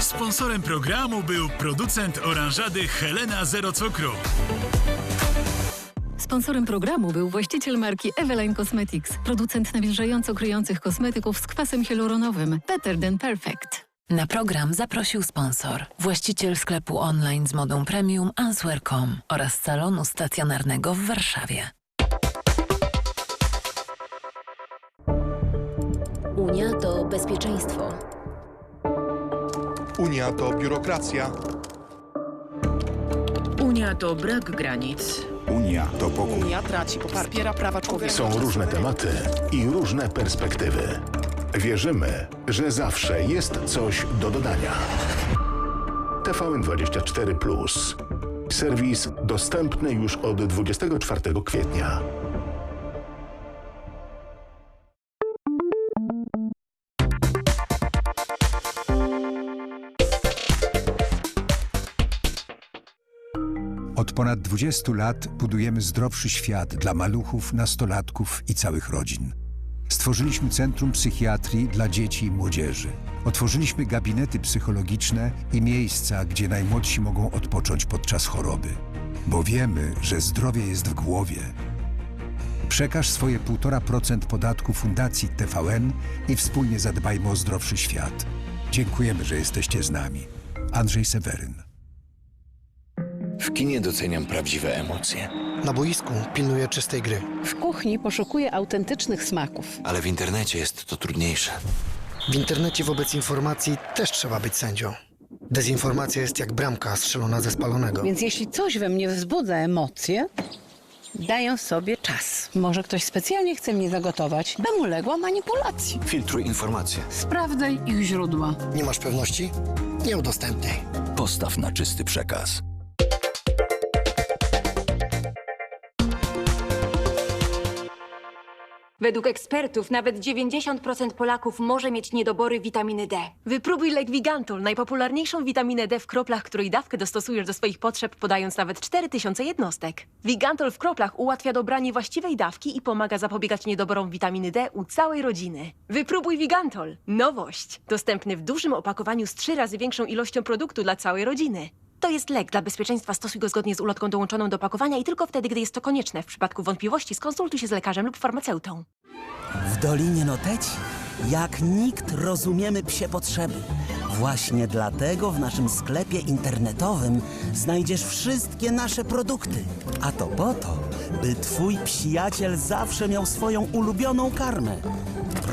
Sponsorem programu był producent oranżady Helena Zero Cukru. Sponsorem programu był właściciel marki Eveline Cosmetics, producent nawilżająco kryjących kosmetyków z kwasem hialuronowym Better Than Perfect. Na program zaprosił sponsor, właściciel sklepu online z modą premium Answer.com oraz salonu stacjonarnego w Warszawie. Unia to bezpieczeństwo. Unia to biurokracja. Unia to brak granic. Unia to pokój. Unia traci poparcie. Wspiera prawa człowieka. Są różne tematy i różne perspektywy. Wierzymy, że zawsze jest coś do dodania. TVN24 Plus. Serwis dostępny już od 24 kwietnia. Od ponad 20 lat budujemy zdrowszy świat dla maluchów, nastolatków i całych rodzin. Stworzyliśmy Centrum Psychiatrii dla dzieci i młodzieży. Otworzyliśmy gabinety psychologiczne i miejsca, gdzie najmłodsi mogą odpocząć podczas choroby. Bo wiemy, że zdrowie jest w głowie. Przekaż swoje 1,5% podatku Fundacji TVN i wspólnie zadbajmy o zdrowszy świat. Dziękujemy, że jesteście z nami. Andrzej Seweryn. W kinie doceniam prawdziwe emocje, Na boisku pilnuję czystej gry. W kuchni poszukuję autentycznych smaków. ale w internecie jest to trudniejsze. W internecie wobec informacji też trzeba być sędzią. Dezinformacja jest jak bramka strzelona ze spalonego. Więc jeśli coś we mnie wzbudza emocje, daję sobie czas. Może ktoś specjalnie chce mnie zagotować, bym uległa manipulacji. Filtruj informacje. Sprawdzaj ich źródła. Nie masz pewności? Nie udostępniaj. Postaw na czysty przekaz. Według ekspertów nawet 90% Polaków może mieć niedobory witaminy D. Wypróbuj lek Vigantol, najpopularniejszą witaminę D w kroplach, której dawkę dostosujesz do swoich potrzeb, podając nawet 4000 jednostek. Vigantol w kroplach ułatwia dobranie właściwej dawki i pomaga zapobiegać niedoborom witaminy D u całej rodziny. Wypróbuj Vigantol. Nowość. Dostępny w dużym opakowaniu z trzy razy większą ilością produktu dla całej rodziny. To jest lek. Dla bezpieczeństwa stosuj go zgodnie z ulotką dołączoną do opakowania i tylko wtedy, gdy jest to konieczne. W przypadku wątpliwości skonsultuj się z lekarzem lub farmaceutą. W Dolinie Noteci jak nikt rozumiemy psie potrzeby. Właśnie dlatego w naszym sklepie internetowym znajdziesz wszystkie nasze produkty. A to po to, by twój przyjaciel zawsze miał swoją ulubioną karmę.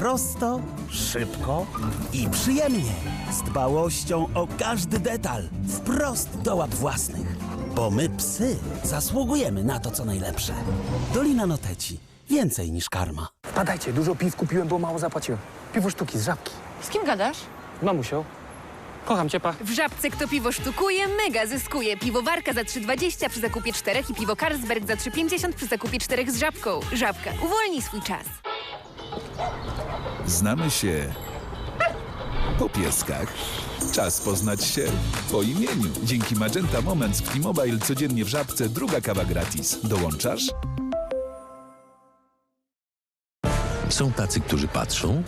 Prosto, szybko i przyjemnie. Z dbałością o każdy detal. Wprost do łap własnych. Bo my psy zasługujemy na to, co najlepsze. Dolina Noteci. Więcej niż karma. Wpadajcie, dużo piw kupiłem, bo mało zapłaciłem. Piwo sztuki z żabki. Z kim gadasz? Mamusią. Kocham cię, pa. W Żabce kto piwo sztukuje, mega zyskuje. Piwowarka za 3,20 przy zakupie 4 i piwo Carlsberg za 3,50 przy zakupie 4 z Żabką. Żabka, uwolnij swój czas. Znamy się po pieskach. Czas poznać się po imieniu. Dzięki Magenta Moments w T-Mobile codziennie w Żabce druga kawa gratis. Dołączasz? Są tacy, którzy patrzą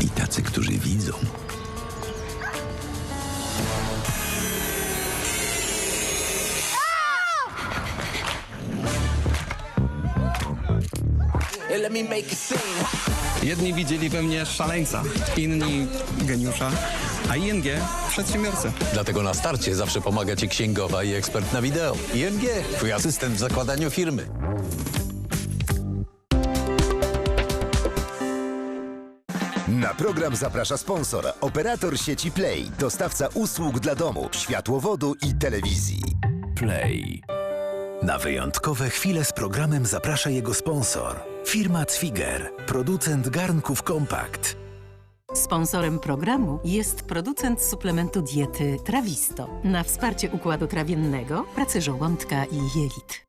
i tacy, którzy widzą. Jedni widzieli we mnie szaleńca, inni geniusza, a ING przedsiębiorcę. Dlatego na starcie zawsze pomaga Ci księgowa i ekspert na wideo. ING, Twój asystent w zakładaniu firmy. Na program zaprasza sponsor, operator sieci Play, dostawca usług dla domu, światłowodu i telewizji. Play. Na wyjątkowe chwile z programem zaprasza jego sponsor. Firma Zwiger, producent garnków Kompakt. Sponsorem programu jest producent suplementu diety Trawisto na wsparcie układu trawiennego, pracy żołądka i jelit.